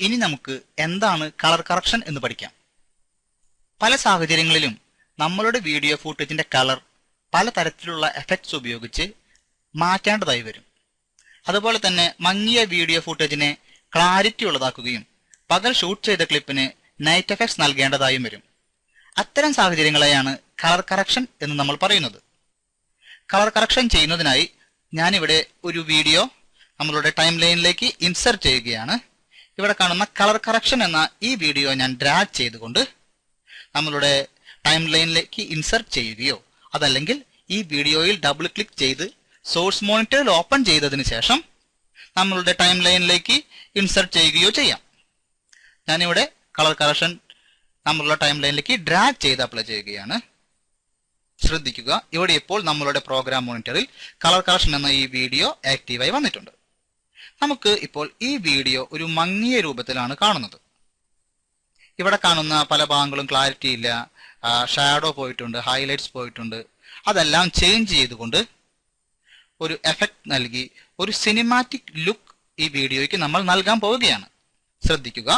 ഇനി നമുക്ക് എന്താണ് കളർ കറക്ഷൻ എന്ന് പഠിക്കാം. പല സാഹചര്യങ്ങളിലും നമ്മളുടെ വീഡിയോ ഫൂട്ടേജിന്റെ കളർ പല തരത്തിലുള്ള എഫക്ട്സ് ഉപയോഗിച്ച് മാറ്റേണ്ടതായി വരും. അതുപോലെ തന്നെ മങ്ങിയ വീഡിയോ ഫൂട്ടേജിനെ ക്ലാരിറ്റി ഉള്ളതാക്കുകയും പകൽ ഷൂട്ട് ചെയ്ത ക്ലിപ്പിന് നൈറ്റ് എഫക്ട്സ് നൽകേണ്ടതായും വരും. അത്തരം സാഹചര്യങ്ങളെയാണ് കളർ കറക്ഷൻ എന്ന് നമ്മൾ പറയുന്നത്. കളർ കറക്ഷൻ ചെയ്യുന്നതിനായി ഞാനിവിടെ ഒരു വീഡിയോ നമ്മളുടെ ടൈം ലൈനിലേക്ക് ഇൻസർട്ട് ചെയ്യുകയാണ്. ഇവിടെ കാണുന്ന കളർ കറക്ഷൻ എന്ന ഈ വീഡിയോ ഞാൻ ഡ്രാഗ് ചെയ്തുകൊണ്ട് നമ്മളുടെ ടൈം ലൈനിലേക്ക് ഇൻസർട്ട് ചെയ്യുകയോ അതല്ലെങ്കിൽ ഈ വീഡിയോയിൽ ഡബിൾ ക്ലിക്ക് ചെയ്ത് സോഴ്സ് മോണിറ്ററിൽ ഓപ്പൺ ചെയ്തതിന് ശേഷം നമ്മളുടെ ടൈം ലൈനിലേക്ക് ഇൻസർട്ട് ചെയ്യുകയോ ചെയ്യാം. ഞാനിവിടെ കളർ കറക്ഷൻ നമ്മളുടെ ടൈം ലൈനിലേക്ക് ഡ്രാഗ് ചെയ്ത് അപ്ലൈ ചെയ്യുകയാണ്. ശ്രദ്ധിക്കുക ഇവിടെ ഇപ്പോൾ നമ്മളുടെ പ്രോഗ്രാം മോണിറ്ററിൽ കളർ കറക്ഷൻ എന്ന ഈ വീഡിയോ ആക്റ്റീവായി വന്നിട്ടുണ്ട്. നമുക്ക് ഇപ്പോൾ ഈ വീഡിയോ ഒരു മങ്ങിയ രൂപത്തിലാണ് കാണുന്നത്. ഇവിടെ കാണുന്ന പല ഭാഗങ്ങളും ക്ലാരിറ്റി ഇല്ല. ഷാഡോ പോയിട്ടുണ്ട് ഹൈലൈറ്റ്സ് പോയിട്ടുണ്ട്. അതെല്ലാം ചേഞ്ച് ചെയ്തുകൊണ്ട് ഒരു എഫക്റ്റ് നൽകി ഒരു സിനിമാറ്റിക് ലുക്ക് ഈ വീഡിയോയ്ക്ക് നമ്മൾ നൽകാൻ പോവുകയാണ്. ശ്രദ്ധിക്കുക.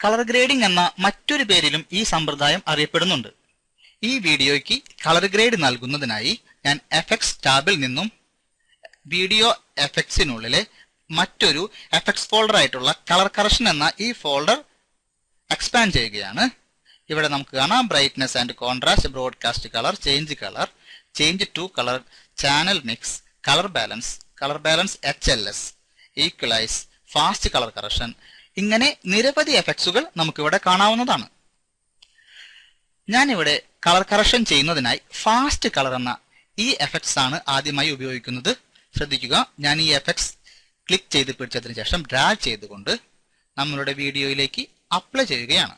കളർ ഗ്രേഡിംഗ് എന്ന മറ്റൊരു പേരിലും ഈ സമ്പ്രദായം അറിയപ്പെടുന്നുണ്ട്. ഈ വീഡിയോയ്ക്ക് കളർ ഗ്രേഡ് നൽകുന്നതിനായി ഞാൻ എഫക്ട്സ് ടാബിൽ നിന്നും വീഡിയോ എഫക്ട്സിനുള്ളിലെ മറ്റൊരു എഫക്ട്സ് ഫോൾഡർ ആയിട്ടുള്ള കളർ കറക്ഷൻ എന്ന ഈ ഫോൾഡർ എക്സ്പാൻഡ് ചെയ്യുകയാണ്. ഇവിടെ നമുക്ക് കാണാം brightness and contrast broadcast colour change colour change to colour channel mix colour balance colour balance H L S equalise fast colour correction ഇങ്ങനെ നിരവധി എഫക്ട്സുകൾ നമുക്കിവിടെ കാണാവുന്നതാണ്. ഞാനിവിടെ കളർ കറക്ഷൻ ചെയ്യുന്നതിനായി ഫാസ്റ്റ് കളർ എന്ന ഈ എഫക്ട്സ് ആണ് ആദ്യമായി ഉപയോഗിക്കുന്നത്. ശ്രദ്ധിക്കുക ഞാൻ ഈ എഫക്ട്സ് ക്ലിക്ക് ചെയ്ത് പിടിച്ചതിന് ശേഷം ഡ്രാഗ് ചെയ്തുകൊണ്ട് നമ്മളുടെ വീഡിയോയിലേക്ക് അപ്ലൈ ചെയ്യുകയാണ്.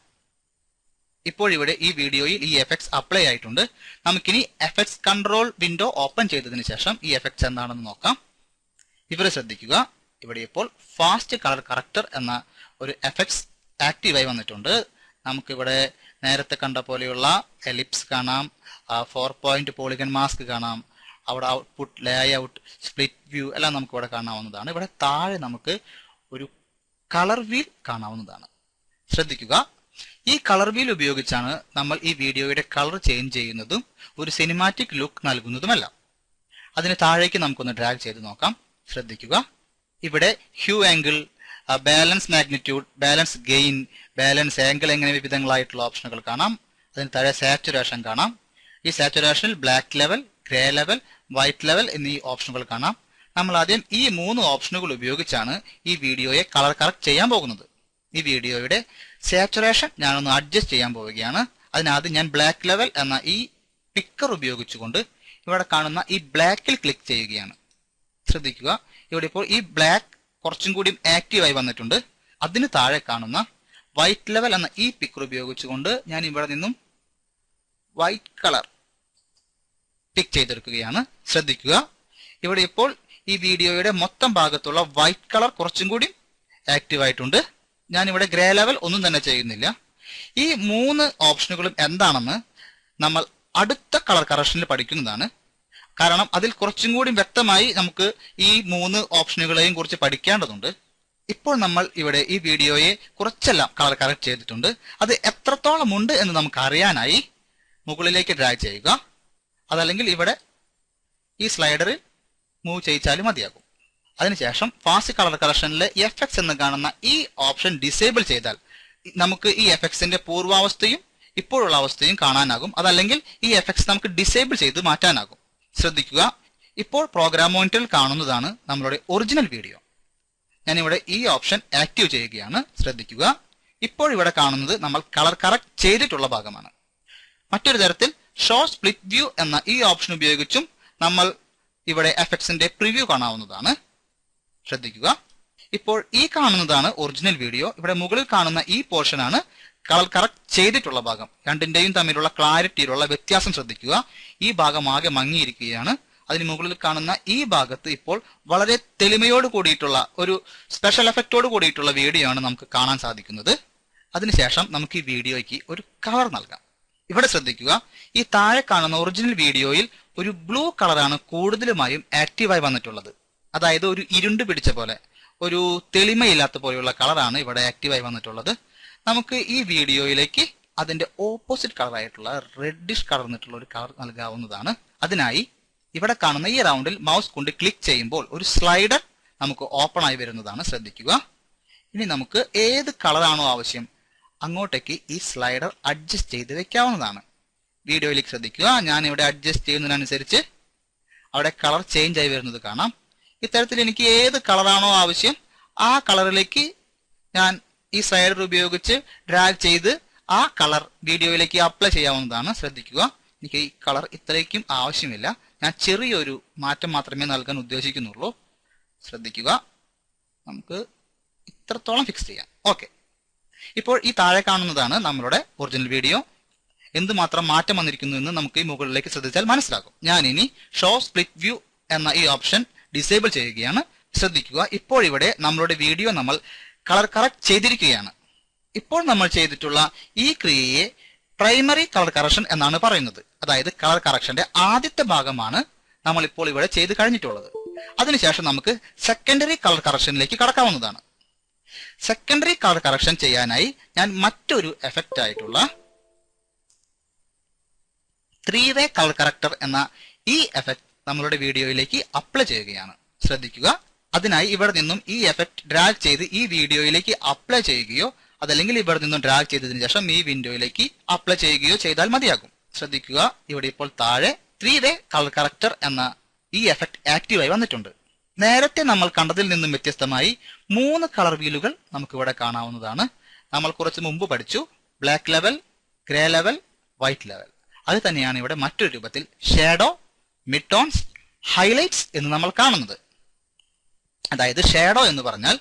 ഇപ്പോൾ ഇവിടെ ഈ വീഡിയോയിൽ ഈ എഫക്ട്സ് അപ്ലൈ ആയിട്ടുണ്ട്. നമുക്കിനി എഫക്ട്സ് കൺട്രോൾ വിൻഡോ ഓപ്പൺ ചെയ്തതിന് ശേഷം ഈ എഫക്ട്സ് എന്താണെന്ന് നോക്കാം. ഇവരെ ശ്രദ്ധിക്കുക. ഇവിടെ ഇപ്പോൾ ഫാസ്റ്റ് കളർ കറക്റ്റർ എന്ന ഒരു എഫക്ട്സ് ആക്റ്റീവായി വന്നിട്ടുണ്ട്. നമുക്കിവിടെ നേരത്തെ കണ്ട പോലെയുള്ള എലിപ്സ് കാണാം. ഫോർ പോയിന്റ് പോളിഗൻ മാസ്ക് കാണാം. അവിടെ output layout split view എല്ലാം നമുക്ക് ഇവിടെ കാണാവുന്നതാണ്. ഇവിടെ താഴെ നമുക്ക് ഒരു കളർ വീൽ കാണാവുന്നതാണ്. ശ്രദ്ധിക്കുക. ഈ കളർ വീൽ ഉപയോഗിച്ചാണ് നമ്മൾ ഈ വീഡിയോയുടെ കളർ ചേഞ്ച് ചെയ്യുന്നതും ഒരു സിനിമാറ്റിക് ലുക്ക് നൽകുന്നതുമല്ല. അതിന് താഴേക്ക് നമുക്കൊന്ന് ഡ്രാഗ് ചെയ്ത് നോക്കാം. ശ്രദ്ധിക്കുക. ഇവിടെ hue angle balance magnitude balance gain balance angle എങ്ങനെ വിവിധങ്ങളായിട്ടുള്ള ഓപ്ഷനുകൾ കാണാം. അതിന് താഴെ സാച്ചുറേഷൻ കാണാം. ഈ സാച്ചുറേഷനിൽ black level grey level white level എന്നീ ഓപ്ഷനുകൾ കാണാം. നമ്മൾ ആദ്യം ഈ മൂന്ന് ഓപ്ഷനുകൾ ഉപയോഗിച്ചാണ് ഈ വീഡിയോയെ കളർ കറക്റ്റ് ചെയ്യാൻ പോകുന്നത്. ഈ വീഡിയോയുടെ സാച്ചുറേഷൻ ഞാനൊന്ന് അഡ്ജസ്റ്റ് ചെയ്യാൻ പോവുകയാണ്. അതിനാദ്യം ഞാൻ ബ്ലാക്ക് ലെവൽ എന്ന ഈ പിക്കർ ഉപയോഗിച്ചുകൊണ്ട് ഇവിടെ കാണുന്ന ഈ ബ്ലാക്കിൽ ക്ലിക്ക് ചെയ്യുകയാണ്. ശ്രദ്ധിക്കുക. ഇവിടെ ഇപ്പോൾ ഈ ബ്ലാക്ക് കുറച്ചും കൂടി ആക്റ്റീവായി വന്നിട്ടുണ്ട്. അതിന് താഴെ കാണുന്ന വൈറ്റ് ലെവൽ എന്ന ഈ പിക്കർ ഉപയോഗിച്ചുകൊണ്ട് ഞാൻ ഇവിടെ നിന്നും വൈറ്റ് കളർ പിക്ക് ചെയ്തെടുക്കുകയാണ്. ശ്രദ്ധിക്കുക. ഇവിടെ ഇപ്പോൾ ഈ വീഡിയോയുടെ മൊത്തം ഭാഗത്തുള്ള വൈറ്റ് കളർ കുറച്ചും കൂടി ആക്റ്റീവ് ആയിട്ടുണ്ട്. ഞാൻ ഇവിടെ ഗ്രേ ലെവൽ ഒന്നും തന്നെ ചെയ്യുന്നില്ല. ഈ മൂന്ന് ഓപ്ഷനുകളും എന്താണെന്ന് നമ്മൾ അടുത്ത കളർ കറക്ഷനിൽ പഠിക്കുന്നതാണ്. കാരണം അതിൽ കുറച്ചും കൂടി വ്യക്തമായി നമുക്ക് ഈ മൂന്ന് ഓപ്ഷനുകളെയും കുറിച്ച് പഠിക്കേണ്ടതുണ്ട്. ഇപ്പോൾ നമ്മൾ ഇവിടെ ഈ വീഡിയോയെ കുറച്ചെല്ലാം കളർ കറക്റ്റ് ചെയ്തിട്ടുണ്ട്. അത് എത്രത്തോളം ഉണ്ട് എന്ന് നമുക്ക് അറിയാനായി മുകളിലേക്ക് ഡ്രാഗ് ചെയ്യുക. അതല്ലെങ്കിൽ ഇവിടെ ഈ സ്ലൈഡറിൽ മൂവ് ചെയ്യിച്ചാലും മതിയാകും. അതിനുശേഷം ഫാസ്റ്റ് കളർ കളക്ഷനിലെ എഫക്ട്സ് എന്ന് കാണുന്ന ഈ ഓപ്ഷൻ ഡിസേബിൾ ചെയ്താൽ നമുക്ക് ഈ എഫക്ട്സിന്റെ പൂർവാവസ്ഥയും ഇപ്പോഴുള്ള അവസ്ഥയും കാണാനാകും. അതല്ലെങ്കിൽ ഈ എഫക്ട്സ് നമുക്ക് ഡിസേബിൾ ചെയ്ത് മാറ്റാനാകും. ശ്രദ്ധിക്കുക. ഇപ്പോൾ പ്രോഗ്രാം മോണിറ്ററിൽ കാണുന്നതാണ് നമ്മളുടെ ഒറിജിനൽ വീഡിയോ ഞാനിവിടെ ഈ ഓപ്ഷൻ ആക്റ്റീവ് ചെയ്യുകയാണ്. ശ്രദ്ധിക്കുക. ഇപ്പോൾ ഇവിടെ കാണുന്നത് നമ്മൾ കളർ കറക്റ്റ് ചെയ്തിട്ടുള്ള ഭാഗമാണ്. മറ്റൊരു തരത്തിൽ ഷോ സ്പ്ലിറ്റ് വ്യൂ എന്ന ഈ ഓപ്ഷൻ ഉപയോഗിച്ചും നമ്മൾ ഇവിടെ എഫക്ട്സിന്റെ പ്രിവ്യൂ കാണാവുന്നതാണ്. ശ്രദ്ധിക്കുക. ഇപ്പോൾ ഈ കാണുന്നതാണ് ഒറിജിനൽ വീഡിയോ. ഇവിടെ മുകളിൽ കാണുന്ന ഈ പോർഷൻ ആണ് കളർ കറക്റ്റ് ചെയ്തിട്ടുള്ള ഭാഗം. രണ്ടിന്റെയും തമ്മിലുള്ള ക്ലാരിറ്റിയിലുള്ള വ്യത്യാസം ശ്രദ്ധിക്കുക. ഈ ഭാഗം ആകെ മങ്ങിയിരിക്കുകയാണ്. അതിന് മുകളിൽ കാണുന്ന ഈ ഭാഗത്ത് ഇപ്പോൾ വളരെ തെളിമയോട് കൂടിയിട്ടുള്ള ഒരു സ്പെഷ്യൽ എഫക്റ്റോട് കൂടിയിട്ടുള്ള വീഡിയോ ആണ് നമുക്ക് കാണാൻ സാധിക്കുന്നത്. അതിനുശേഷം നമുക്ക് ഈ വീഡിയോയ്ക്ക് ഒരു കളർ നൽകാം. ഇവിടെ ശ്രദ്ധിക്കുക. ഈ താഴെ കാണുന്ന ഒറിജിനൽ വീഡിയോയിൽ ഒരു ബ്ലൂ കളറാണ് കൂടുതലുമായും ആക്റ്റീവായി വന്നിട്ടുള്ളത്. അതായത് ഒരു ഇരുണ്ട് പിടിച്ച പോലെ ഒരു തെളിമയില്ലാത്ത പോലെയുള്ള കളറാണ് ഇവിടെ ആക്റ്റീവായി വന്നിട്ടുള്ളത്. നമുക്ക് ഈ വീഡിയോയിലേക്ക് അതിന്റെ ഓപ്പോസിറ്റ് കളറായിട്ടുള്ള റെഡിഷ് കളർന്നിട്ടുള്ള ഒരു കളർ നൽകാവുന്നതാണ്. അതിനായി ഇവിടെ കാണുന്ന ഈ റൗണ്ടിൽ മൗസ് കൊണ്ട് ക്ലിക്ക് ചെയ്യുമ്പോൾ ഒരു സ്ലൈഡർ നമുക്ക് ഓപ്പൺ ആയി വരുന്നതാണ്. ശ്രദ്ധിക്കുക. ഇനി നമുക്ക് ഏത് കളറാണോ ആവശ്യം അങ്ങോട്ടേക്ക് ഈ സ്ലൈഡർ അഡ്ജസ്റ്റ് ചെയ്ത് വെക്കാവുന്നതാണ്. വീഡിയോയിലേക്ക് ശ്രദ്ധിക്കുക. ഞാൻ ഇവിടെ അഡ്ജസ്റ്റ് ചെയ്യുന്നതിനനുസരിച്ച് അവിടെ കളർ ചേഞ്ച് ആയി വരുന്നത് കാണാം. ഇത്തരത്തിൽ എനിക്ക് ഏത് കളറാണോ ആവശ്യം ആ കളറിലേക്ക് ഞാൻ ഈ സ്ലൈഡർ ഉപയോഗിച്ച് ഡ്രാഗ് ചെയ്ത് ആ കളർ വീഡിയോയിലേക്ക് അപ്ലൈ ചെയ്യാവുന്നതാണ്. ശ്രദ്ധിക്കുക. എനിക്ക് ഈ കളർ ഇത്രയ്ക്കും ആവശ്യമില്ല. ഞാൻ ചെറിയൊരു മാറ്റം മാത്രമേ നൽകാൻ ഉദ്ദേശിക്കുന്നുള്ളൂ. ശ്രദ്ധിക്കുക. നമുക്ക് ഇത്രത്തോളം ഫിക്സ് ചെയ്യാം. ഓക്കെ ഇപ്പോൾ ഈ താഴെ കാണുന്നതാണ് നമ്മളുടെ ഒറിജിനൽ വീഡിയോ എന്തുമാത്രം മാറ്റം വന്നിരിക്കുന്നു എന്ന് നമുക്ക് ഈ മുകളിലേക്ക് ശ്രദ്ധിച്ചാൽ മനസ്സിലാകും. ഞാൻ ഇനി ഷോ സ്പ്ലിറ്റ് വ്യൂ എന്ന ഈ ഓപ്ഷൻ ഡിസേബിൾ ചെയ്യുകയാണ്. ശ്രദ്ധിക്കുക ഇപ്പോൾ ഇവിടെ നമ്മളുടെ വീഡിയോ നമ്മൾ കളർ കറക്റ്റ് ചെയ്തിരിക്കുകയാണ്. ഇപ്പോൾ നമ്മൾ ചെയ്തിട്ടുള്ള ഈ ക്രിയയെ പ്രൈമറി കളർ കറക്ഷൻ എന്നാണ് പറയുന്നത്. അതായത് കളർ കറക്ഷന്റെ ആദ്യത്തെ ഭാഗമാണ് നമ്മൾ ഇപ്പോൾ ഇവിടെ ചെയ്ത് കഴിഞ്ഞിട്ടുള്ളത്. അതിനുശേഷം നമുക്ക് സെക്കൻഡറി കളർ കറക്ഷനിലേക്ക് കടക്കാവുന്നതാണ്. സെക്കൻഡറി കളർ കറക്ഷൻ ചെയ്യാനായി ഞാൻ മറ്റൊരു എഫക്റ്റ് ആയിട്ടുള്ള ത്രീ വേ കളർ കറക്ടർ എന്ന ഈ എഫക്റ്റ് നമ്മളുടെ വീഡിയോയിലേക്ക് അപ്ലൈ ചെയ്യുകയാണ്. ശ്രദ്ധിക്കുക. അതിനായി ഇവിടെ നിന്നും ഈ എഫക്റ്റ് ഡ്രാഗ് ചെയ്ത് ഈ വീഡിയോയിലേക്ക് അപ്ലൈ ചെയ്യുകയോ അതല്ലെങ്കിൽ ഇവിടെ നിന്നും ഡ്രാഗ് ചെയ്തതിനു ശേഷം ഈ വിൻഡോയിലേക്ക് അപ്ലൈ ചെയ്യുകയോ ചെയ്താൽ മതിയാകും. ശ്രദ്ധിക്കുക. ഇവിടെ ഇപ്പോൾ താഴെ ത്രീ വേ കളർ കറക്ടർ എന്ന ഈ എഫക്റ്റ് ആക്റ്റീവായി വന്നിട്ടുണ്ട്. നേരത്തെ നമ്മൾ കണ്ടതിൽ നിന്നും വ്യത്യസ്തമായി മൂന്ന് കളർ വീലുകൾ നമുക്ക് ഇവിടെ കാണാവുന്നതാണ്. നമ്മൾ കുറച്ച് മുമ്പ് പഠിച്ചു. Black level grey level white level അത് തന്നെയാണ് ഇവിടെ മറ്റൊരു രൂപത്തിൽ ഷാഡോ മിഡ്ടോൺസ് ഹൈലൈറ്റ്സ് എന്ന് നമ്മൾ കാണുന്നത്. അതായത് ഷേഡോ എന്ന് പറഞ്ഞാൽ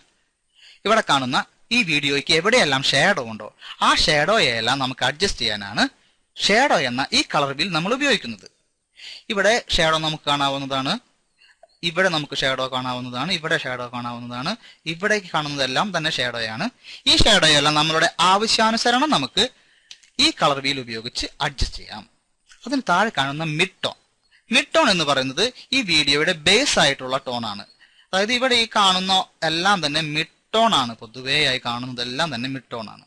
ഇവിടെ കാണുന്ന ഈ വീഡിയോയ്ക്ക് എവിടെയെല്ലാം ഷേഡോ ഉണ്ടോ ആ ഷേഡോയെല്ലാം നമുക്ക് അഡ്ജസ്റ്റ് ചെയ്യാനാണ് ഷേഡോ എന്ന ഈ കളർ വീൽ നമ്മൾ ഉപയോഗിക്കുന്നത്. ഇവിടെ ഷേഡോ നമുക്ക് കാണാവുന്നതാണ് ഇവിടെ നമുക്ക് ഷാഡോ കാണാവുന്നതാണ് ഇവിടെ ഷാഡോ കാണാവുന്നതാണ് ഇവിടേക്ക് കാണുന്നതെല്ലാം തന്നെ ഷാഡോയാണ് ഈ ഷാഡോയെല്ലാം നമ്മളുടെ ആവശ്യാനുസരണം നമുക്ക് ഈ കളർ വീൽ ഉപയോഗിച്ച് അഡ്ജസ്റ്റ് ചെയ്യാം. അതിന് താഴെ കാണുന്ന മിഡ് ടോൺ മിഡ് ടോൺ എന്ന് പറയുന്നത് ഈ വീഡിയോയുടെ ബേസ് ആയിട്ടുള്ള ടോൺ ആണ്. അതായത് ഇവിടെ ഈ കാണുന്ന എല്ലാം തന്നെ മിഡ് ടോൺ ആണ് പൊതുവേയായി കാണുന്നതെല്ലാം തന്നെ മിഡ് ടോൺ ആണ്.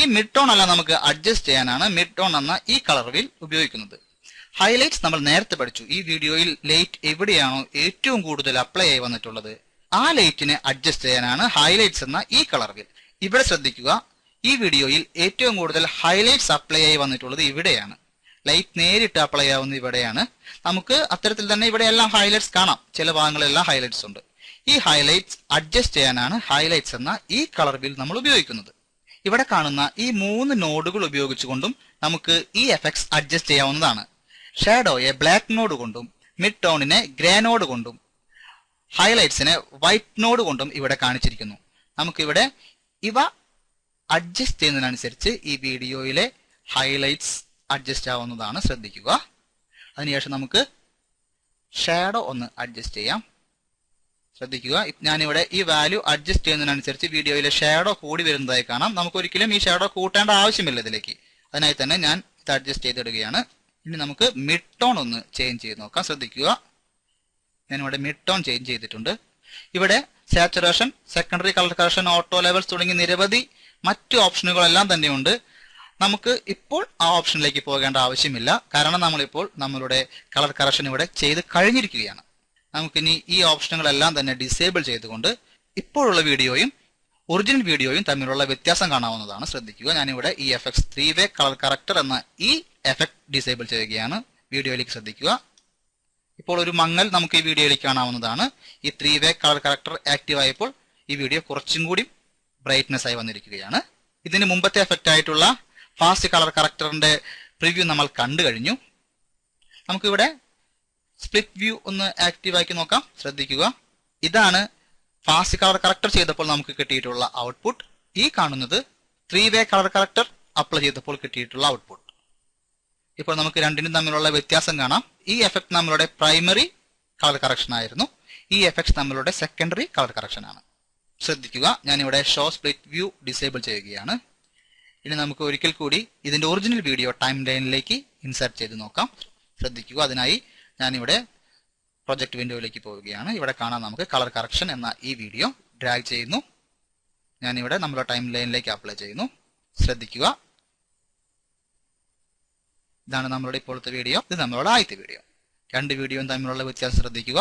ഈ മിഡ് ടോൺ എല്ലാം നമുക്ക് അഡ്ജസ്റ്റ് ചെയ്യാനാണ് മിഡ് ടോൺ എന്ന ഈ കളർ വീൽ ഉപയോഗിക്കുന്നത്. ഹൈലൈറ്റ്സ് നമ്മൾ നേരത്തെ പഠിച്ചു. ഈ വീഡിയോയിൽ ലൈറ്റ് എവിടെയാണോ ഏറ്റവും കൂടുതൽ അപ്ലൈ ആയി വന്നിട്ടുള്ളത്. ആ ലൈറ്റിനെ അഡ്ജസ്റ്റ് ചെയ്യാനാണ് ഹൈലൈറ്റ്സ് എന്ന ഈ കളർ വീൽ ഇവിടെ ശ്രദ്ധിക്കുക ഈ വീഡിയോയിൽ ഏറ്റവും കൂടുതൽ ഹൈലൈറ്റ്സ് അപ്ലൈ ആയി വന്നിട്ടുള്ളത് ഇവിടെയാണ്. ലൈറ്റ് നേരിട്ട് അപ്ലൈ ആവുന്നത് ഇവിടെയാണ്. നമുക്ക് അത്തരത്തിൽ തന്നെ ഇവിടെ എല്ലാം ഹൈലൈറ്റ്സ് കാണാം. ചില ഭാഗങ്ങളെല്ലാം ഹൈലൈറ്റ്സ് ഉണ്ട്. ഈ ഹൈലൈറ്റ്സ് അഡ്ജസ്റ്റ് ചെയ്യാനാണ് ഹൈലൈറ്റ്സ് എന്ന ഈ കളർ വീൽ നമ്മൾ ഉപയോഗിക്കുന്നത്. ഇവിടെ കാണുന്ന ഈ മൂന്ന് നോഡുകൾ ഉപയോഗിച്ചുകൊണ്ടും നമുക്ക് ഈ എഫക്ട്സ് അഡ്ജസ്റ്റ് ചെയ്യാവുന്നതാണ്. ഷാഡോയെ ബ്ലാക്ക് നോഡ് കൊണ്ടും മിഡ് ടോണിനെ ഗ്രേ നോഡ് കൊണ്ടും ഹൈലൈറ്റ്സിനെ വൈറ്റ് നോഡ് കൊണ്ടും ഇവിടെ കാണിച്ചിരിക്കുന്നു. നമുക്കിവിടെ ഇവ അഡ്ജസ്റ്റ് ചെയ്യുന്നതിനനുസരിച്ച് ഈ വീഡിയോയിലെ ഹൈലൈറ്റ്സ് അഡ്ജസ്റ്റ് ആവുന്നതാണ് ശ്രദ്ധിക്കുക. അതിനുശേഷം നമുക്ക് ഷാഡോ ഒന്ന് അഡ്ജസ്റ്റ് ചെയ്യാം. ശ്രദ്ധിക്കുക. ഞാനിവിടെ ഈ വാല്യൂ അഡ്ജസ്റ്റ് ചെയ്യുന്നതിനനുസരിച്ച് വീഡിയോയിലെ ഷാഡോ കൂടി വരുന്നതായി കാണാം. നമുക്ക് ഒരിക്കലും ഈ ഷാഡോ കൂട്ടേണ്ട ആവശ്യമില്ല ഇതിലേക്ക്. അതിനായി തന്നെ ഞാൻ ഇത് അഡ്ജസ്റ്റ് ചെയ്തിടുകയാണ്. ഇനി നമുക്ക് മിഡ് ടോൺ ഒന്ന് ചേഞ്ച് ചെയ്ത് നോക്കാം. ശ്രദ്ധിക്കുക. ഞാനിവിടെ മിഡ് ടോൺ ചേഞ്ച് ചെയ്തിട്ടുണ്ട്. ഇവിടെ saturation secondary colour correction auto levels തുടങ്ങി നിരവധി മറ്റു ഓപ്ഷനുകളെല്ലാം തന്നെയുണ്ട്. നമുക്ക് ഇപ്പോൾ ആ ഓപ്ഷനിലേക്ക് പോകേണ്ട ആവശ്യമില്ല. കാരണം നമ്മളിപ്പോൾ നമ്മളുടെ കളർ കറക്ഷൻ ഇവിടെ ചെയ്ത് കഴിഞ്ഞിരിക്കുകയാണ്. നമുക്കിനി ഈ ഓപ്ഷനുകളെല്ലാം തന്നെ ഡിസേബിൾ ചെയ്തുകൊണ്ട് ഇപ്പോഴുള്ള വീഡിയോയും ഒറിജിനൽ വീഡിയോയും തമ്മിലുള്ള വ്യത്യാസം കാണാവുന്നതാണ്. ശ്രദ്ധിക്കുക. ഞാനിവിടെ ഈ F X three way colour corrector എന്ന ഈ എഫക്ട് ഡിസേബിൾ ചെയ്യുകയാണ്. വീഡിയോയിലേക്ക് ശ്രദ്ധിക്കുക. ഇപ്പോൾ ഒരു മങ്ങൽ നമുക്ക് ഈ വീഡിയോയിലേക്ക് കാണാവുന്നതാണ്. ഈ three way colour corrector active ആയപ്പോൾ ഈ വീഡിയോ കുറച്ചും കൂടി ബ്രൈറ്റ്നെസ് ആയി വന്നിരിക്കുകയാണ്. ഇതിന് മുമ്പത്തെ എഫക്റ്റ് ആയിട്ടുള്ള ഫാസ്റ്റ് കളർ കറക്ടറിന്റെ പ്രിവ്യൂ നമ്മൾ കണ്ടു കഴിഞ്ഞു. നമുക്കിവിടെ സ്പ്ലിറ്റ് വ്യൂ ഒന്ന് ആക്റ്റീവ് ആക്കി നോക്കാം. ശ്രദ്ധിക്കുക. ഇതാണ് ഫാസ്റ്റ് കളർ കറക്ടർ ചെയ്തപ്പോൾ നമുക്ക് കിട്ടിയിട്ടുള്ള ഔട്ട്പുട്ട് ഈ കാണുന്നത് three way colour corrector apply ചെയ്തപ്പോൾ കിട്ടിയിട്ടുള്ള ഔട്ട്പുട്ട് ഇപ്പോൾ നമുക്ക് രണ്ടിനും തമ്മിലുള്ള വ്യത്യാസം കാണാം. ഈ എഫക്ട് നമ്മളുടെ പ്രൈമറി കളർ കറക്ഷൻ ആയിരുന്നു. ഈ എഫക്ട്സ് നമ്മളുടെ സെക്കൻഡറി കളർ കറക്ഷൻ ആണ്. ശ്രദ്ധിക്കുക. ഞാനിവിടെ ഷോ സ്പ്ലിറ്റ് വ്യൂ ഡിസേബിൾ ചെയ്യുകയാണ്. ഇനി നമുക്ക് ഒരിക്കൽ കൂടി ഇതിന്റെ ഒറിജിനൽ വീഡിയോ ടൈം ലൈനിലേക്ക് ഇൻസേർട്ട് ചെയ്ത് നോക്കാം. ശ്രദ്ധിക്കുക. അതിനായി ഞാനിവിടെ പ്രൊജക്ട് വിൻഡോയിലേക്ക് പോവുകയാണ്. ഇവിടെ കാണാം നമുക്ക് കളർ കറക്ഷൻ എന്ന ഈ വീഡിയോ ഡ്രാഗ് ചെയ്യുന്നു. ഞാനിവിടെ നമ്മുടെ ടൈം ലൈനിലേക്ക് അപ്ലൈ ചെയ്യുന്നു. ശ്രദ്ധിക്കുക. ഇതാണ് നമ്മളുടെ ഇപ്പോഴത്തെ വീഡിയോ ഇത് നമ്മളുടെ ആദ്യത്തെ വീഡിയോ രണ്ട് വീഡിയോയും തമ്മിലുള്ള വ്യത്യാസം ശ്രദ്ധിക്കുക.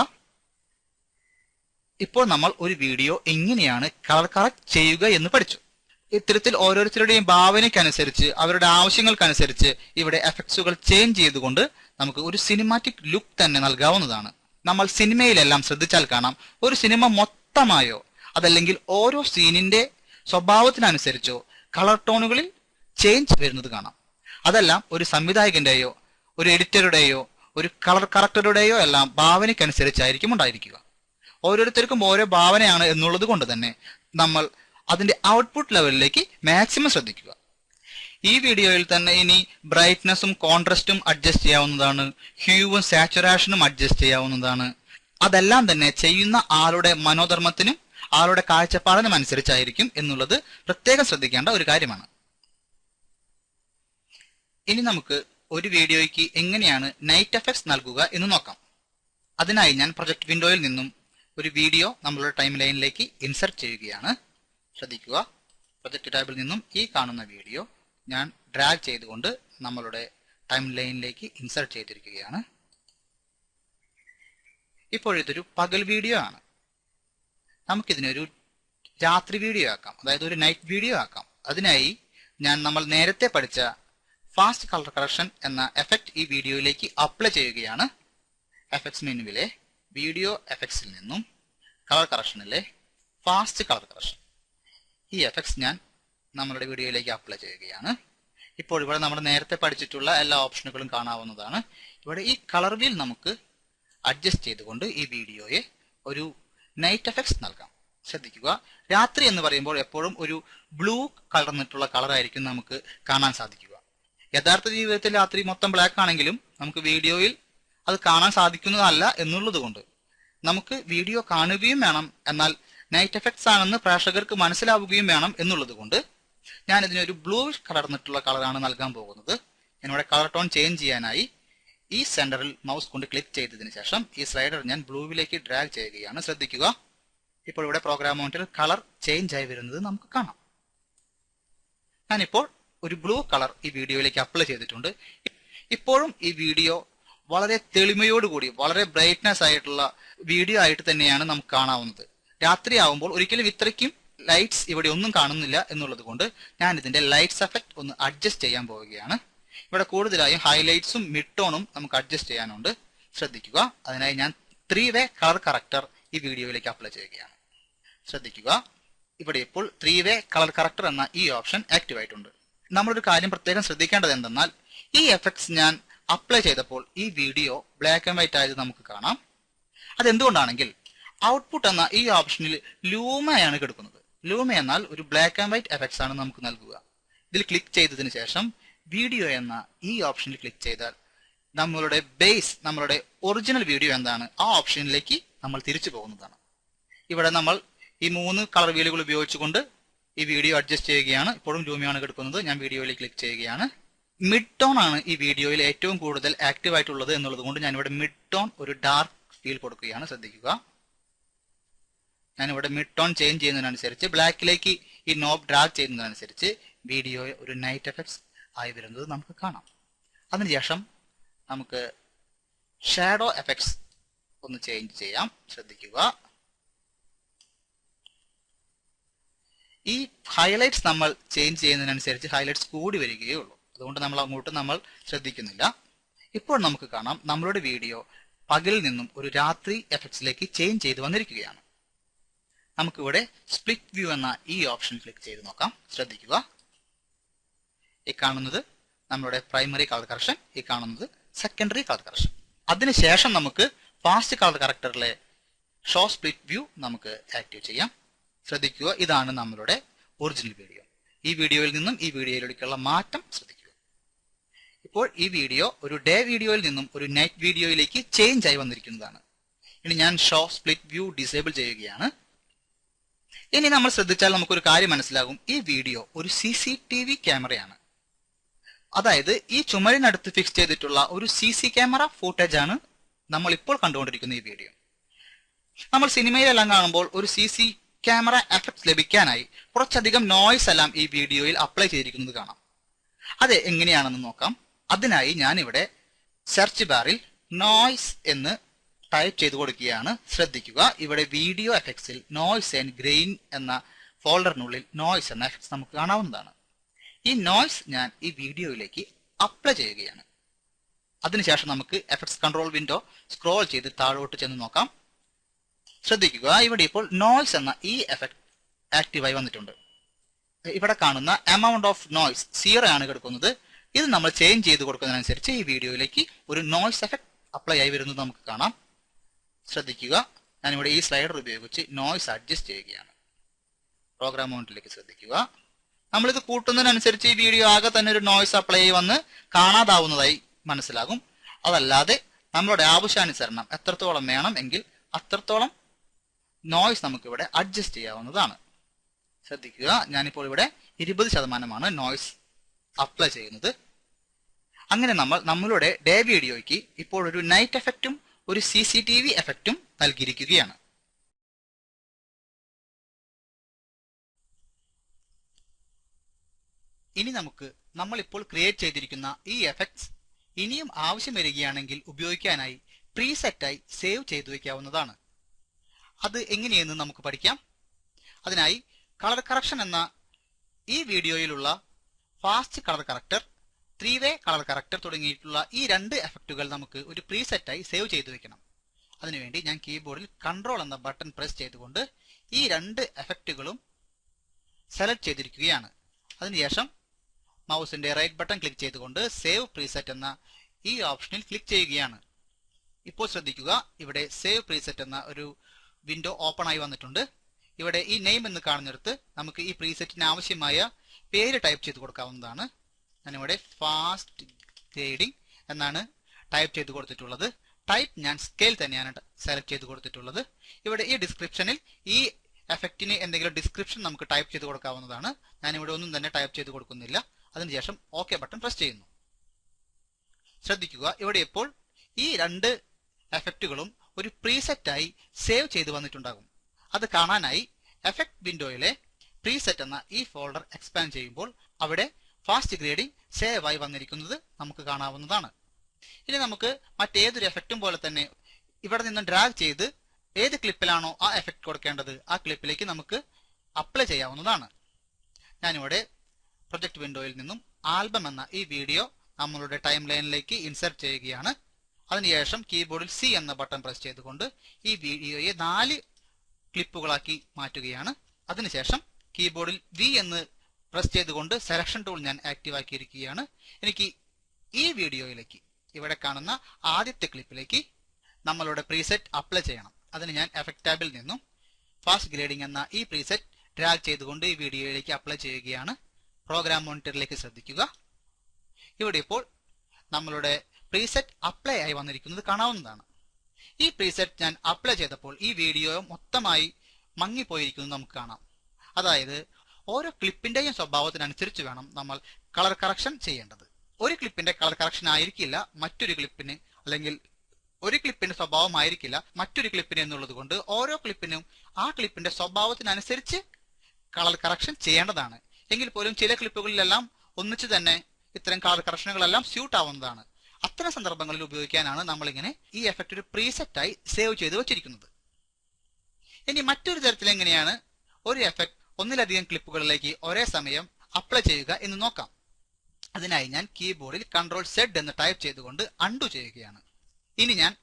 ഇപ്പോൾ നമ്മൾ ഒരു വീഡിയോ എങ്ങനെയാണ് കളർ കറക്റ്റ് ചെയ്യുക എന്ന് പഠിച്ചു. ഇത്തരത്തിൽ ഓരോരുത്തരുടെയും ഭാവനയ്ക്കനുസരിച്ച് അവരുടെ ആവശ്യങ്ങൾക്കനുസരിച്ച് ഇവിടെ എഫക്ട്സുകൾ ചേഞ്ച് ചെയ്തുകൊണ്ട് നമുക്ക് ഒരു സിനിമാറ്റിക് ലുക്ക് തന്നെ നൽകാവുന്നതാണ്. നമ്മൾ സിനിമയിലെല്ലാം ശ്രദ്ധിച്ചാൽ കാണാം ഒരു സിനിമ മൊത്തമായോ അതല്ലെങ്കിൽ ഓരോ സീനിന്റെ സ്വഭാവത്തിനനുസരിച്ചോ കളർ ടോണുകളിൽ ചേഞ്ച് വരുന്നത് കാണാം. അതെല്ലാം ഒരു സംവിധായകന്റെയോ ഒരു എഡിറ്ററുടെയോ ഒരു കളർ കറക്ടറുടെയോ എല്ലാം ഭാവനയ്ക്കനുസരിച്ചായിരിക്കും ഉണ്ടായിരിക്കുക. ഓരോരുത്തർക്കും ഓരോ ഭാവനയാണ് എന്നുള്ളത് കൊണ്ട് തന്നെ നമ്മൾ അതിന്റെ ഔട്ട്പുട്ട് ലെവലിലേക്ക് മാക്സിമം ശ്രദ്ധിക്കുക. ഈ വീഡിയോയിൽ തന്നെ ഇനി ബ്രൈറ്റ്നസും കോൺട്രസ്റ്റും അഡ്ജസ്റ്റ് ചെയ്യാവുന്നതാണ് ഹ്യൂവും സാച്ചുറേഷനും അഡ്ജസ്റ്റ് ചെയ്യാവുന്നതാണ്. അതെല്ലാം തന്നെ ചെയ്യുന്ന ആളുടെ മനോധർമ്മത്തിനും ആളുടെ കാഴ്ചപ്പാടിനും അനുസരിച്ചായിരിക്കും എന്നുള്ളത് പ്രത്യേകം ശ്രദ്ധിക്കേണ്ട ഒരു കാര്യമാണ്. ഇനി നമുക്ക് ഒരു വീഡിയോയ്ക്ക് എങ്ങനെയാണ് നൈറ്റ് എഫക്ട്സ് നൽകുക എന്ന് നോക്കാം. അതിനായി ഞാൻ പ്രൊജക്ട് വിൻഡോയിൽ നിന്നും ഒരു വീഡിയോ നമ്മളുടെ ടൈം ലൈനിലേക്ക് ഇൻസർട്ട് ചെയ്യുകയാണ്. ശ്രദ്ധിക്കുക. പ്രൊജക്ട് ടാബിൽ നിന്നും ഈ കാണുന്ന വീഡിയോ ഞാൻ ഡ്രാഗ് ചെയ്തുകൊണ്ട് നമ്മളുടെ ടൈം ലൈനിലേക്ക് ഇൻസർട്ട് ചെയ്തിരിക്കുകയാണ് ഇപ്പോഴിതൊരു പകൽ വീഡിയോ ആണ്. നമുക്കിതിനൊരു രാത്രി വീഡിയോ ആക്കാം. അതായത് ഒരു നൈറ്റ് വീഡിയോ ആക്കാം. അതിനായി ഞാൻ നമ്മൾ നേരത്തെ പഠിച്ച ഫാസ്റ്റ് കളർ കറക്ഷൻ എന്ന എഫക്റ്റ് ഈ വീഡിയോയിലേക്ക് അപ്ലൈ ചെയ്യുകയാണ്. എഫക്ട്സ് മെനുവിലെ വീഡിയോ എഫക്ട്സിൽ നിന്നും കളർ കറക്ഷനിലെ ഫാസ്റ്റ് കളർ കറക്ഷൻ ഈ എഫക്ട്സ് ഞാൻ നമ്മളുടെ വീഡിയോയിലേക്ക് അപ്ലൈ ചെയ്യുകയാണ്. ഇപ്പോൾ ഇവിടെ നമ്മൾ നേരത്തെ പഠിച്ചിട്ടുള്ള എല്ലാ ഓപ്ഷനുകളും കാണാവുന്നതാണ്. ഇവിടെ ഈ കളർ വീൽ നമുക്ക് അഡ്ജസ്റ്റ് ചെയ്തുകൊണ്ട് ഈ വീഡിയോയെ ഒരു നൈറ്റ് എഫക്ട്സ് നൽകാം. ശ്രദ്ധിക്കുക. രാത്രി എന്ന് പറയുമ്പോൾ എപ്പോഴും ഒരു ബ്ലൂ കളർന്നിട്ടുള്ള കളറായിരിക്കും നമുക്ക് കാണാൻ സാധിക്കുക. യഥാർത്ഥ ജീവിതത്തിൽ രാത്രി മൊത്തം ബ്ലാക്ക് ആണെങ്കിലും നമുക്ക് വീഡിയോയിൽ അത് കാണാൻ സാധിക്കുന്നതല്ല എന്നുള്ളത് കൊണ്ട് നമുക്ക് വീഡിയോ കാണുകയും വേണം. എന്നാൽ നൈറ്റ് എഫക്ട്സ് ആണെന്ന് പ്രേക്ഷകർക്ക് മനസ്സിലാവുകയും വേണം എന്നുള്ളത് കൊണ്ട് ഞാൻ ഇതിനൊരു ബ്ലൂ കലർന്നിട്ടുള്ള കളറാണ് നൽകാൻ പോകുന്നത്. എന്നോട് കളർ ടോൺ ചേഞ്ച് ചെയ്യാനായി ഈ സെന്ററിൽ മൗസ് കൊണ്ട് ക്ലിക്ക് ചെയ്തതിന് ശേഷം ഈ സ്ലൈഡർ ഞാൻ ബ്ലൂവിലേക്ക് ഡ്രാഗ് ചെയ്യുകയാണ്. ശ്രദ്ധിക്കുക. ഇപ്പോൾ ഇവിടെ പ്രോഗ്രാം മോണിറ്ററിൽ കളർ ചേഞ്ച് ആയി വരുന്നത് നമുക്ക് കാണാം. ഞാനിപ്പോൾ ഒരു ബ്ലൂ കളർ ഈ വീഡിയോയിലേക്ക് അപ്ലൈ ചെയ്തിട്ടുണ്ട്. ഇപ്പോഴും ഈ വീഡിയോ വളരെ തെളിമയോടുകൂടി വളരെ ബ്രൈറ്റ്നെസ് ആയിട്ടുള്ള വീഡിയോ ആയിട്ട് തന്നെയാണ് നമുക്ക് കാണാവുന്നത്. രാത്രി ആവുമ്പോൾ ഒരിക്കലും ഇത്രയ്ക്കും ലൈറ്റ്സ് ഇവിടെ ഒന്നും കാണുന്നില്ല എന്നുള്ളത് കൊണ്ട് ഞാൻ ഇതിന്റെ ലൈറ്റ്സ് എഫക്ട് ഒന്ന് അഡ്ജസ്റ്റ് ചെയ്യാൻ പോവുകയാണ്. ഇവിടെ കൂടുതലായും ഹൈലൈറ്റ്സും മിഡ് ടോണും നമുക്ക് അഡ്ജസ്റ്റ് ചെയ്യാനുണ്ട്. ശ്രദ്ധിക്കുക. അതിനായി ഞാൻ ത്രീ വേ കളർ കറക്ടർ ഈ വീഡിയോയിലേക്ക് അപ്ലൈ ചെയ്യുകയാണ്. ശ്രദ്ധിക്കുക. ഇവിടെ ഇപ്പോൾ ത്രീ വേ കളർ കറക്ടർ എന്ന ഈ ഓപ്ഷൻ ആക്റ്റീവ് ആയിട്ടുണ്ട്. നമ്മളൊരു കാര്യം പ്രത്യേകം ശ്രദ്ധിക്കേണ്ടത് എന്തെന്നാൽ ഈ എഫക്ട്സ് ഞാൻ അപ്ലൈ ചെയ്തപ്പോൾ ഈ വീഡിയോ ബ്ലാക്ക് ആൻഡ് വൈറ്റ് ആയത് നമുക്ക് കാണാം. അതെന്തുകൊണ്ടാണെങ്കിൽ ഔട്ട്പുട്ട് എന്ന ഈ ഓപ്ഷനിൽ ലൂമയാണ് കിടക്കുന്നത്. ലൂമ എന്നാൽ ഒരു ബ്ലാക്ക് ആൻഡ് വൈറ്റ് എഫക്ട്സ് ആണ് നമുക്ക് നൽകുക. ഇതിൽ ക്ലിക്ക് ചെയ്തതിന് ശേഷം വീഡിയോ എന്ന ഈ ഓപ്ഷനിൽ ക്ലിക്ക് ചെയ്താൽ നമ്മളുടെ ബേസ് നമ്മളുടെ ഒറിജിനൽ വീഡിയോ എന്താണ്? ആ ഓപ്ഷനിലേക്ക് നമ്മൾ തിരിച്ചു പോകുന്നതാണ്. ഇവിടെ നമ്മൾ ഈ മൂന്ന് കളർ വീലുകൾ ഉപയോഗിച്ചുകൊണ്ട് ഈ വീഡിയോ അഡ്ജസ്റ്റ് ചെയ്യുകയാണ്. ഇപ്പോഴും ജൂമിയാണ് കിടക്കുന്നത് ഞാൻ വീഡിയോയിൽ ക്ലിക്ക് ചെയ്യുകയാണ്. മിഡ് ടോൺ ആണ് ഈ വീഡിയോയിൽ ഏറ്റവും കൂടുതൽ ആക്റ്റീവ് ആയിട്ടുള്ളത് എന്നുള്ളത് കൊണ്ട് ഞാനിവിടെ മിഡ് ടോൺ ഒരു ഡാർക്ക് ഫീൽ കൊടുക്കുകയാണ്. ശ്രദ്ധിക്കുക. ഞാനിവിടെ മിഡ് ടോൺ ചേഞ്ച് ചെയ്യുന്നതിനനുസരിച്ച് ബ്ലാക്കിലേക്ക് ഈ നോബ് ഡ്രാഗ് ചെയ്യുന്നതിനനുസരിച്ച് വീഡിയോ ഒരു നൈറ്റ് എഫക്ട്സ് ആയി വരുന്നത് നമുക്ക് കാണാം. അതിനുശേഷം നമുക്ക് ഷാഡോ എഫക്ട്സ് ഒന്ന് ചേഞ്ച് ചെയ്യാം. ശ്രദ്ധിക്കുക. ഈ ഹൈലൈറ്റ്സ് നമ്മൾ ചേഞ്ച് ചെയ്യുന്നതിനനുസരിച്ച് ഹൈലൈറ്റ്സ് കൂടി വരികയേ ഉള്ളൂ അതുകൊണ്ട് നമ്മൾ അങ്ങോട്ട് നമ്മൾ ശ്രദ്ധിക്കുന്നില്ല. ഇപ്പോൾ നമുക്ക് കാണാം നമ്മളുടെ വീഡിയോ പകലിൽ നിന്നും ഒരു രാത്രി എഫക്ട്സിലേക്ക് ചേഞ്ച് ചെയ്ത് വന്നിരിക്കുകയാണ്. നമുക്കിവിടെ സ്പ്ലിറ്റ് വ്യൂ എന്ന ഈ ഓപ്ഷൻ ക്ലിക്ക് ചെയ്ത് നോക്കാം. ശ്രദ്ധിക്കുക. ഈ കാണുന്നത് നമ്മുടെ പ്രൈമറി കളർ കറക്ഷൻ ഈ കാണുന്നത് സെക്കൻഡറി കളർ കറക്ഷൻ അതിനുശേഷം നമുക്ക് ഫാസ്റ്റ് കളർ കറക്ടറിലെ ഷോ സ്പ്ലിറ്റ് വ്യൂ നമുക്ക് ആക്റ്റീവ് ചെയ്യാം. ശ്രദ്ധിക്കുക. ഇതാണ് നമ്മളുടെ ഒറിജിനൽ വീഡിയോ ഈ വീഡിയോയിൽ നിന്നും ഈ വീഡിയോയിലേക്കുള്ള മാറ്റം ശ്രദ്ധിക്കുക. ഇപ്പോൾ ഈ വീഡിയോ ഒരു ഡേ വീഡിയോയിൽ നിന്നും ഒരു നൈറ്റ് വീഡിയോയിലേക്ക് ചേഞ്ച് ആയി വന്നിരിക്കുന്നതാണ്. ഇനി ഞാൻ ഷോ സ്പ്ലിറ്റ് വ്യൂ ഡിസേബിൾ ചെയ്യുകയാണ്. ഇനി നമ്മൾ ശ്രദ്ധിച്ചാൽ നമുക്കൊരു കാര്യം മനസ്സിലാകും. ഈ വീഡിയോ ഒരു സി സി ടി വി ക്യാമറയാണ് അതായത് ഈ ചുമരിനടുത്ത് ഫിക്സ് ചെയ്തിട്ടുള്ള ഒരു സി സി ക്യാമറ ഫൂട്ടേജ് ആണ് നമ്മൾ ഇപ്പോൾ കണ്ടുകൊണ്ടിരിക്കുന്ന ഈ വീഡിയോ നമ്മൾ സിനിമയിലെല്ലാം കാണുമ്പോൾ ഒരു സി സി ക്യാമറ എഫക്ട്സ് ലഭിക്കാനായി കുറച്ചധികം നോയ്സ് എല്ലാം ഈ വീഡിയോയിൽ അപ്ലൈ ചെയ്തിരിക്കുന്നത് കാണാം. അത് എങ്ങനെയാണെന്ന് നോക്കാം. അതിനായി ഞാൻ ഇവിടെ സെർച്ച് ബാറിൽ നോയ്സ് എന്ന് ടൈപ്പ് ചെയ്ത് കൊടുക്കുകയാണ്. ശ്രദ്ധിക്കുക. ഇവിടെ വീഡിയോ എഫക്ട്സിൽ നോയ്സ് ആൻഡ് ഗ്രെയിൻ എന്ന ഫോൾഡറിനുള്ളിൽ നോയ്സ് എന്ന എഫക്ട്സ് നമുക്ക് കാണാവുന്നതാണ്. ഈ നോയ്സ് ഞാൻ ഈ വീഡിയോയിലേക്ക് അപ്ലൈ ചെയ്യുകയാണ്. അതിനുശേഷം നമുക്ക് എഫക്ട്സ് കൺട്രോൾ വിൻഡോ സ്ക്രോൾ ചെയ്ത് താഴോട്ട് ചെന്ന് നോക്കാം. ശ്രദ്ധിക്കുക. ഇവിടെ ഇപ്പോൾ നോയ്സ് എന്ന ഈ എഫക്ട് ആക്റ്റീവായി വന്നിട്ടുണ്ട്. ഇവിടെ കാണുന്ന എമൗണ്ട് ഓഫ് നോയ്സ് സീറോ ആണ് കിടക്കുന്നത് ഇത് നമ്മൾ ചേഞ്ച് ചെയ്ത് കൊടുക്കുന്നതിനനുസരിച്ച് ഈ വീഡിയോയിലേക്ക് ഒരു നോയ്സ് എഫക്ട് അപ്ലൈ ആയി വരുന്നത് നമുക്ക് കാണാം. ശ്രദ്ധിക്കുക. ഞാനിവിടെ ഈ സ്ലൈഡർ ഉപയോഗിച്ച് നോയ്സ് അഡ്ജസ്റ്റ് ചെയ്യുകയാണ്. പ്രോഗ്രാം മൗണ്ടിലേക്ക് ശ്രദ്ധിക്കുക. നമ്മളിത് കൂട്ടുന്നതിനനുസരിച്ച് ഈ വീഡിയോ ആകെ തന്നെ ഒരു നോയ്സ് അപ്ലൈ ചെയ്ത് വന്ന് കാണാതാവുന്നതായി മനസ്സിലാകും. അതല്ലാതെ നമ്മളുടെ ആവശ്യാനുസരണം എത്രത്തോളം വേണം എങ്കിൽ അത്രത്തോളം നോയ്സ് നമുക്കിവിടെ അഡ്ജസ്റ്റ് ചെയ്യാവുന്നതാണ്. ശ്രദ്ധിക്കുക ഞാനിപ്പോൾ ഇവിടെ ഇരുപത് ശതമാനമാണ് നോയ്സ് അപ്ലൈ ചെയ്യുന്നത്. അങ്ങനെ നമ്മൾ നമ്മളുടെ ഡേ വീഡിയോയ്ക്ക് ഇപ്പോൾ ഒരു നൈറ്റ് എഫക്റ്റും ഒരു സി സി ടി വി എഫക്റ്റും നൽകിയിരിക്കുകയാണ്. ഇനി നമുക്ക് നമ്മൾ ഇപ്പോൾ ക്രിയേറ്റ് ചെയ്തിരിക്കുന്ന ഈ എഫക്ട്സ് ഇനിയും ആവശ്യം വരികയാണെങ്കിൽ ഉപയോഗിക്കാനായി പ്രീസെറ്റായി സേവ് ചെയ്തു വയ്ക്കാവുന്നതാണ്. അത് എങ്ങനെയെന്ന് നമുക്ക് പഠിക്കാം. അതിനായി കളർ കറക്ഷൻ എന്ന ഈ വീഡിയോയിലുള്ള fast colour corrector three way colour corrector തുടങ്ങിയിട്ടുള്ള ഈ രണ്ട് എഫക്റ്റുകൾ നമുക്ക് ഒരു പ്രീസെറ്റായി സേവ് ചെയ്തു വെക്കണം. അതിനുവേണ്ടി ഞാൻ കീബോർഡിൽ കൺട്രോൾ എന്ന ബട്ടൺ പ്രസ് ചെയ്തുകൊണ്ട് ഈ രണ്ട് എഫക്റ്റുകളും സെലക്ട് ചെയ്തിരിക്കുകയാണ്. അതിനുശേഷം മൗസിന്റെ റൈറ്റ് ബട്ടൺ ക്ലിക്ക് ചെയ്തുകൊണ്ട് സേവ് പ്രീസെറ്റ് എന്ന ഈ ഓപ്ഷനിൽ ക്ലിക്ക് ചെയ്യുകയാണ്. ഇപ്പോൾ ശ്രദ്ധിക്കുക ഇവിടെ സേവ് പ്രീസെറ്റ് എന്ന ഒരു വിൻഡോ ഓപ്പൺ ആയി വന്നിട്ടുണ്ട്. ഇവിടെ ഈ നെയിം എന്ന് കാണുന്നിടത്ത് നമുക്ക് ഈ പ്രീസെറ്റിന് ആവശ്യമായ പേര് ടൈപ്പ് ചെയ്ത് കൊടുക്കാവുന്നതാണ്. ഞാനിവിടെ ഫാസ്റ്റ് ഗ്രേഡിംഗ് എന്നാണ് ടൈപ്പ് ചെയ്ത് കൊടുത്തിട്ടുള്ളത്. ടൈപ്പ് ഞാൻ സ്കെയിൽ തന്നെയാണ് സെലക്ട് ചെയ്ത് കൊടുത്തിട്ടുള്ളത്. ഇവിടെ ഈ ഡിസ്ക്രിപ്ഷനിൽ ഈ എഫക്റ്റിന് എന്തെങ്കിലും ഡിസ്ക്രിപ്ഷൻ നമുക്ക് ടൈപ്പ് ചെയ്ത് കൊടുക്കാവുന്നതാണ്. ഞാനിവിടെ ഒന്നും തന്നെ ടൈപ്പ് ചെയ്ത് കൊടുക്കുന്നില്ല. അതിനുശേഷം ഓക്കെ ബട്ടൺ പ്രസ് ചെയ്യുന്നു. ശ്രദ്ധിക്കുക ഇവിടെ ഇപ്പോൾ ഈ രണ്ട് എഫക്റ്റുകളും ഒരു പ്രീസെറ്റായി സേവ് ചെയ്തു വന്നിട്ടുണ്ടാകും. അത് കാണാനായി എഫക്ട് വിൻഡോയിലെ പ്രീസെറ്റ് എന്ന ഈ ഫോൾഡർ എക്സ്പാൻഡ് ചെയ്യുമ്പോൾ അവിടെ ഫാസ്റ്റ് ഗ്രേഡിംഗ് സേവ് ആയി വന്നിരിക്കുന്നത് നമുക്ക് കാണാവുന്നതാണ്. ഇനി നമുക്ക് മറ്റേതൊരു എഫക്റ്റും പോലെ തന്നെ ഇവിടെ നിന്ന് ഡ്രാഗ് ചെയ്ത് ഏത് ക്ലിപ്പിലാണോ ആ എഫക്റ്റ് കൊടുക്കേണ്ടത് ആ ക്ലിപ്പിലേക്ക് നമുക്ക് അപ്ലൈ ചെയ്യാവുന്നതാണ്. ഞാനിവിടെ പ്രൊജക്ട് വിൻഡോയിൽ നിന്നും ആൽബം എന്ന ഈ വീഡിയോ നമ്മളുടെ ടൈം ലൈനിലേക്ക് ഇൻസെർട്ട് ചെയ്യുകയാണ്. അതിനുശേഷം കീബോർഡിൽ സി എന്ന ബട്ടൺ പ്രസ് ചെയ്തുകൊണ്ട് ഈ വീഡിയോയെ നാല് ക്ലിപ്പുകളാക്കി മാറ്റുകയാണ്. അതിനുശേഷം കീബോർഡിൽ വി എന്ന് പ്രസ് ചെയ്തുകൊണ്ട് സെലക്ഷൻ ടൂൾ ഞാൻ ആക്റ്റീവ് ആക്കിയിരിക്കുകയാണ്. എനിക്ക് ഈ വീഡിയോയിലേക്ക് ഇവിടെ കാണുന്ന ആദ്യത്തെ ക്ലിപ്പിലേക്ക് നമ്മളുടെ പ്രീസെറ്റ് അപ്ലൈ ചെയ്യണം. അതിന് ഞാൻ എഫക്ട് ടാബിൽ നിന്നും ഫാസ്റ്റ് ഗ്രേഡിംഗ് എന്ന ഈ പ്രീസെറ്റ് ഡ്രാഗ് ചെയ്തുകൊണ്ട് ഈ വീഡിയോയിലേക്ക് അപ്ലൈ ചെയ്യുകയാണ്. പ്രോഗ്രാം മോണിറ്ററിലേക്ക് ശ്രദ്ധിക്കുക. ഇവിടെ ഇപ്പോൾ നമ്മളുടെ പ്രീസെറ്റ് അപ്ലൈ ആയി വന്നിരിക്കുന്നത് കാണാവുന്നതാണ്. ഈ പ്രീസെറ്റ് ഞാൻ അപ്ലൈ ചെയ്തപ്പോൾ ഈ വീഡിയോ മൊത്തമായി മങ്ങിപ്പോയിരിക്കുന്നത് നമുക്ക് കാണാം. അതായത് ഓരോ ക്ലിപ്പിന്റെയും സ്വഭാവത്തിനനുസരിച്ച് വേണം നമ്മൾ കളർ കറക്ഷൻ ചെയ്യേണ്ടത്. ഒരു ക്ലിപ്പിന്റെ കളർ കറക്ഷൻ ആയിരിക്കില്ല മറ്റൊരു ക്ലിപ്പിന് അല്ലെങ്കിൽ ഒരു ക്ലിപ്പിന്റെ സ്വഭാവമായിരിക്കില്ല മറ്റൊരു ക്ലിപ്പിന് എന്നുള്ളത് കൊണ്ട് ഓരോ ക്ലിപ്പിനും ആ ക്ലിപ്പിന്റെ സ്വഭാവത്തിനനുസരിച്ച് കളർ കറക്ഷൻ ചെയ്യേണ്ടതാണ്. എങ്കിൽ പോലും ചില ക്ലിപ്പുകളിലെല്ലാം ഒന്നിച്ചു തന്നെ ഇത്തരം കളർ കറക്ഷനുകളെല്ലാം സ്യൂട്ട് ആവുന്നതാണ്. അത്തരം സന്ദർഭങ്ങളിൽ ഉപയോഗിക്കാനാണ് നമ്മളിങ്ങനെ ഈ എഫക്റ്റ് ഒരു പ്രീസെറ്റായി സേവ് ചെയ്ത് വെച്ചിരിക്കുന്നത്. ഇനി മറ്റൊരു തരത്തിൽ എങ്ങനെയാണ് ഒരു എഫക്റ്റ് ഒന്നിലധികം ക്ലിപ്പുകളിലേക്ക് ഒരേ സമയം അപ്ലൈ ചെയ്യുക എന്ന് നോക്കാം. അതിനായി ഞാൻ കീബോർഡിൽ കൺട്രോൾ സെഡ് എന്ന് ടൈപ്പ് ചെയ്തുകൊണ്ട് അൺഡു ചെയ്യുകയാണ്. ഇനി ഞാൻ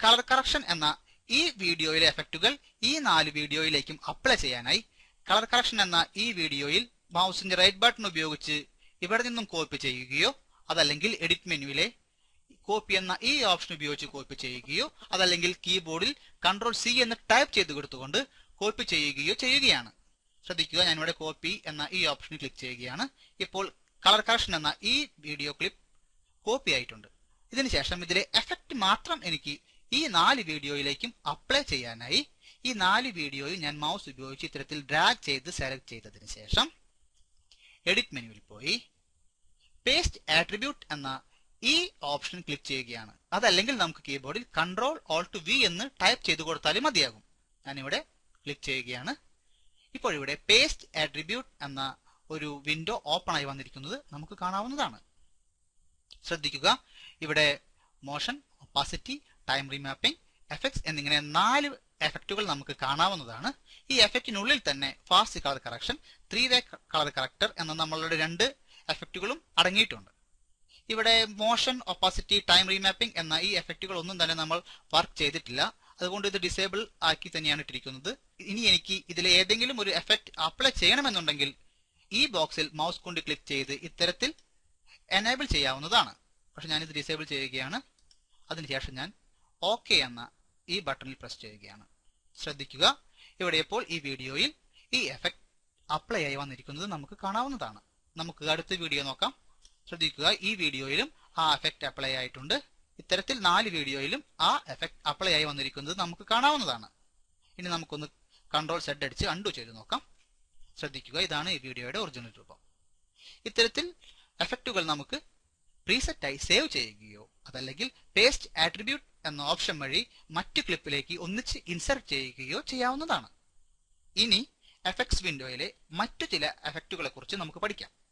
കളർ കറക്ഷൻ എന്ന ഈ വീഡിയോയിലെ എഫക്റ്റുകൾ ഈ നാല് വീഡിയോയിലേക്കും അപ്ലൈ ചെയ്യാനായി കളർ കറക്ഷൻ എന്ന ഈ വീഡിയോയിൽ മൗസിന്റെ റൈറ്റ് ബട്ടൺ ഉപയോഗിച്ച് ഇവിടെ നിന്നും കോപ്പി ചെയ്യുകയോ അതല്ലെങ്കിൽ എഡിറ്റ് മെനുവിലെ കോപ്പി എന്ന ഈ ഓപ്ഷൻ ഉപയോഗിച്ച് കോപ്പി ചെയ്യുകയോ അതല്ലെങ്കിൽ കീബോർഡിൽ കൺട്രോൾ സി എന്ന് ടൈപ്പ് ചെയ്ത് കൊടുത്തുകൊണ്ട് കോപ്പി ചെയ്യുകയോ ചെയ്യുകയാണ്. ശ്രദ്ധിക്കുക ഞാനിവിടെ കോപ്പി എന്ന ഈ ഓപ്ഷൻ ക്ലിക്ക് ചെയ്യുകയാണ്. ഇപ്പോൾ കളർ കറക്ഷൻ എന്ന ഈ വീഡിയോ ക്ലിപ്പ് കോപ്പി ആയിട്ടുണ്ട്. ഇതിനുശേഷം ഇതിലെ എഫക്റ്റ് മാത്രം എനിക്ക് ഈ നാല് വീഡിയോയിലേക്കും അപ്ലൈ ചെയ്യാനായി ഈ നാല് വീഡിയോയും ഞാൻ മൗസ് ഉപയോഗിച്ച് ഇത്തരത്തിൽ ഡ്രാഗ് ചെയ്ത് സെലക്ട് ചെയ്തതിന് ശേഷം എഡിറ്റ് മെനുവിൽ പോയി. പേസ്റ്റ് ആട്രിബ്യൂട്ട് എന്ന ഈ ഓപ്ഷൻ ക്ലിക്ക് ചെയ്യുകയാണ്. അതല്ലെങ്കിൽ നമുക്ക് കീബോർഡിൽ കൺട്രോൾ ഓൾ ടു വി എന്ന് ടൈപ്പ് ചെയ്ത് കൊടുത്താലും മതിയാകും. ഞാനിവിടെ ക്ലിക്ക് ചെയ്യുകയാണ്. ഇപ്പോൾ ഇവിടെ പേസ്റ്റ് ആട്രിബ്യൂട്ട് എന്ന ഒരു വിൻഡോ ഓപ്പൺ ആയി വന്നിരിക്കുന്നത് നമുക്ക് കാണാവുന്നതാണ്. ശ്രദ്ധിക്കുക. ഇവിടെ motion opacity time remapping effects എന്നിങ്ങനെ നാല് എഫക്റ്റുകൾ നമുക്ക് കാണാവുന്നതാണ്. ഈ എഫക്റ്റിനുള്ളിൽ തന്നെ fast colour correction three way colour corrector എന്ന നമ്മളുടെ രണ്ട് എഫക്റ്റുകളും അടങ്ങിയിട്ടുണ്ട്. ഇവിടെ മോഷൻ ഒപ്പാസിറ്റി ടൈം റീമാപ്പിംഗ് എന്ന ഈ എഫക്റ്റുകൾ ഒന്നും തന്നെ നമ്മൾ വർക്ക് ചെയ്തിട്ടില്ല. അതുകൊണ്ട് ഇത് ഡിസേബിൾ ആക്കി തന്നെയാണ് ഇട്ടിരിക്കുന്നത്. ഇനി എനിക്ക് ഇതിൽ ഏതെങ്കിലും ഒരു എഫക്റ്റ് അപ്ലൈ ചെയ്യണമെന്നുണ്ടെങ്കിൽ ഈ ബോക്സിൽ മൗസ് കൊണ്ട് ക്ലിക്ക് ചെയ്ത് ഇത്തരത്തിൽ എനേബിൾ ചെയ്യാവുന്നതാണ്. പക്ഷെ ഞാനിത് ഡിസേബിൾ ചെയ്യുകയാണ്. അതിനുശേഷം ഞാൻ ഓക്കെ എന്ന ഈ ബട്ടണിൽ പ്രസ് ചെയ്യുകയാണ്. ശ്രദ്ധിക്കുക. ഇവിടെ ഇപ്പോൾ ഈ വീഡിയോയിൽ ഈ എഫക്റ്റ് അപ്ലൈ ആയി വന്നിരിക്കുന്നത് നമുക്ക് കാണാവുന്നതാണ്. നമുക്ക് അടുത്ത വീഡിയോ നോക്കാം. ശ്രദ്ധിക്കുക. ഈ വീഡിയോയിലും ആ എഫക്റ്റ് അപ്ലൈ ആയിട്ടുണ്ട്. ഇത്തരത്തിൽ നാല് വീഡിയോയിലും ആ എഫക്റ്റ് അപ്ലൈ ആയി വന്നിരിക്കുന്നത് നമുക്ക് കാണാവുന്നതാണ്. ഇനി നമുക്കൊന്ന് കൺട്രോൾ സെഡ് അടിച്ച് അണ്ടു ചെയ്ത് നോക്കാം. ശ്രദ്ധിക്കുക. ഇതാണ് ഈ വീഡിയോയുടെ ഒറിജിനൽ രൂപം. ഇത്തരത്തിൽ എഫക്റ്റുകൾ നമുക്ക് പ്രീസെറ്റായി സേവ് ചെയ്യുകയോ അതല്ലെങ്കിൽ പേസ്റ്റ് ആട്രിബ്യൂട്ട് എന്ന ഓപ്ഷൻ വഴി മറ്റു ക്ലിപ്പിലേക്ക് ഒന്നിച്ച് ഇൻസെർട്ട് ചെയ്യുകയോ ചെയ്യാവുന്നതാണ്. ഇനി എഫക്ട്സ് വിൻഡോയിലെ മറ്റു ചില എഫക്റ്റുകളെ കുറിച്ച് നമുക്ക് പഠിക്കാം.